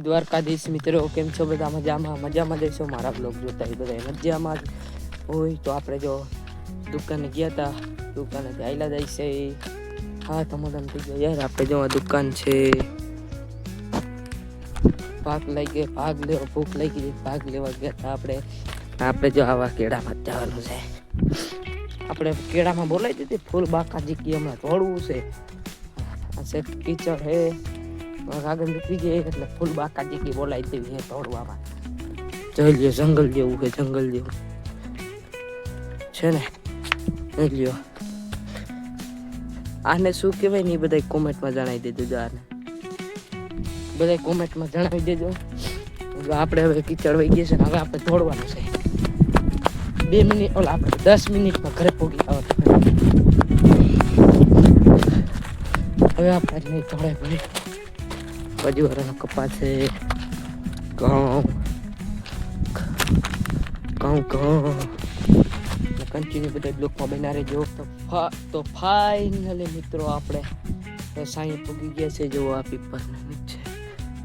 દ્વારકાધીશ મિત્રો, કેમ છો બધા? મજામાં? મજામાં દેશો મારા બ્લોગ જોતા? એ બધા મજામાં જ હોય. તો આપણે જો દુકાને ગયા હતા દુકાને જાયલા જાય છે હા તમે થઈ ગયો યાર, આપણે જો આ દુકાન છે. ભાગ લઈ ગયો, ભાગ લેવો, ભૂખ લઈ ગઈ, ભાગ લેવા ગયા હતા આપણે. આપણે જો આવા કેળામાં જવાનું છે. આપણે કેળામાં બોલાવી દીધી, ફૂલ બાકાજી કી હમણાં તોડવું છે. આ છે કીચડ હે આગળ નીકળી જાય એટલે ફૂલ બાકા કી બોલાવી દેવી હે તોડવામાં. જોઈ જંગલ જેવું કે જંગલ જેવું. છે ને? લ્યો. આને શું કહેવાય ને એ બધા કોમેન્ટમાં જણાવી દેજો આને બધા કોમેન્ટમાં જણાવી દેજો. આપણે હવે કિચડ વહી ગયા છે ને હવે આપણે તોડવાનું છે. બે મિનિટ, ઓલા આપણે દસ મિનિટમાં ઘરે પહોંચી આવવાનું હવે આપણે નહીં તોડે ભાઈ બાજુ વાળાનો કપા છે ઘઉં ઘઉં. ઘઉં કન્ટિન્યુ બધા બ્લોકમાં બના રહેજો. તો ફા ફાઇનલી મિત્રો આપણે સાંઈ પૂગી ગયા છે જો આ પીપર નીચે.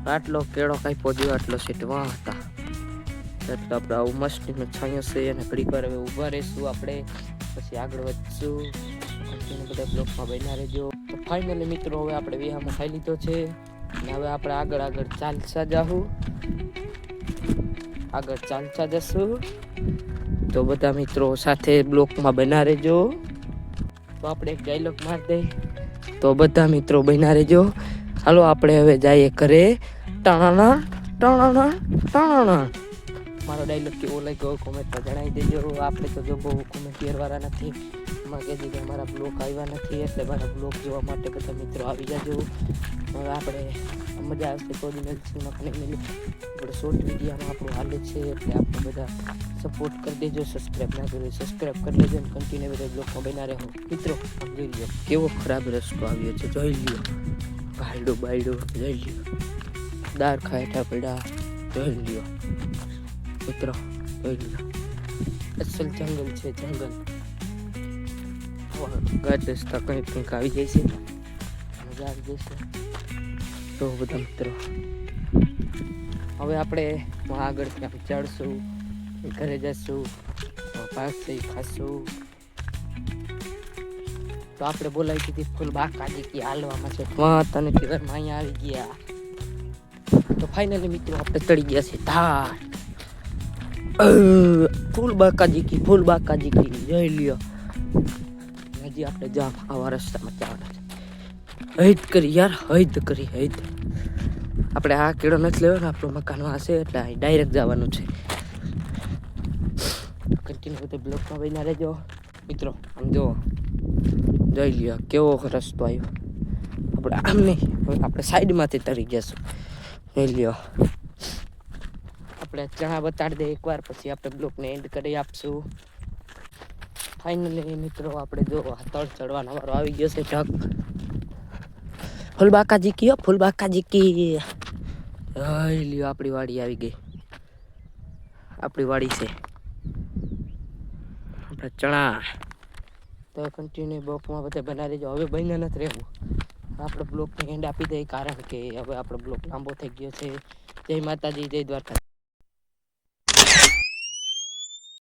આટલો કેળો કાંઈ પહોંચ્યો આટલો સીટવા હતા. એટલે આપણે આવું મસ્તીનો છાંયો છે અને ઘડીક વાર હવે ઊભા રહીશું આપણે. પછી આગળ વધશું. કન્ટિન્યુ બધા બ્લોકમાં બના રહેજો. તો ફાઇનલી મિત્રો હવે આપણે વિહામાં ખાઈ લીધો છે. હવે આપણે આગળ આગળ ચાલતા જાહું. આગળ ચાલતા જશું. તો બધા મિત્રો સાથે બ્લોકમાં બના રહેજો. તો આપણે એક ડાયલોગ માર દઈ તો બધા મિત્રો બના રહેજો. હાલો, આપણે હવે જઈએ ઘરે. ટણાણા ટણાણા ટાણા મારો ડાયલોગ કેવો લાગ્યો કોમેન્ટમાં જણાવી દેજો. આપણે તો જો બહુ કોમેન્ટ વાળા નથી. એમાં કહેતી કે મારા બ્લોગ આવ્યા નથી, એટલે મારા બ્લોગ જોવા માટે બધા મિત્રો આવી જાજો. હવે આપણે મજા આવશે તો દિન સિનેમા કને મિલી આપણે શોર્ટ વિડીયોમાં આપણું હાલે છે, એટલે આપણે બધા સપોર્ટ કરી દેજો. સબસ્ક્રાઈબ ના કર્યો સબસ્ક્રાઈબ કરી લેજો અને કન્ટિન્યુ બધા બ્લોગમાં બના રહો. મિત્રો, આમ જોઈ લો કેવો ખરાબ રસ્તો આવ્યો છે, જોઈ લ્યો. ભાઈડો બાયડો જોઈ લ્યો. દાળ ખાયઠા પડ્યા જોઈ લ્યો. મિત્રો અસલ જંગલ છે જંગલ ગાઢ રસ્તા કંઈક કંઈક આવી જાય છે મજા આવી જશે તો બધા મિત્રો હવે આપણે આગળ ત્યાં ચડશું ઘરે જશું પાસે ખાશું તો આપણે બોલાવી દીધી ફૂલ બાકાજી કે હાલવામાં છે વાહ તને કીધરમાં અહીંયા આવી ગયા તો ફાઇનલી મિત્રો આપણે ચડી ગયા છે ધાર ફૂલ બાકાજી કી ફૂલ બાકાજી કી જોઈ લ્યો. હજી આપણે જવા આવા રસ્તામાં જવાના છે. હૈદ કરી યાર, હૈદ કરી, હૈદ. આપણે આ કીડો નથી લેવાનો, આપણું મકાનમાં હશે એટલે ડાયરેક્ટ જવાનું છે. કન્ટિન્યુ બધે બ્લોકમાં બહીને રહેજો. મિત્રો, આમ જુઓ. જોઈ લ્યો કેવો રસ્તો આવ્યો. આપણે આમ નહીં આપણે સાઈડમાંથી તરી જશું. જોઈ લ્યો. આપણે ચણા બતાડી દે એકવાર, પછી આપણે બ્લોકને એન્ડ કરી આપશું. ફાઇનલી મિત્રો, આપણે જો તળ ચડવાનો વારો આવી ગયો છે, ઢગ. ફૂલબાકાજી કયો, ફૂલબાકાજી કી લ્યો, આપણી વાડી આવી ગઈ. આપણી વાડી છે. આપણે ચણા. તો કન્ટિન્યુ બ્લોકમાં બધા બનાવી દેજો. હવે બહીને નથી રહેવું. આપણે બ્લોકને એન્ડ આપી દઈએ કારણ કે હવે આપણો બ્લોક લાંબો થઈ ગયો છે. જય માતાજી, જય દ્વારકા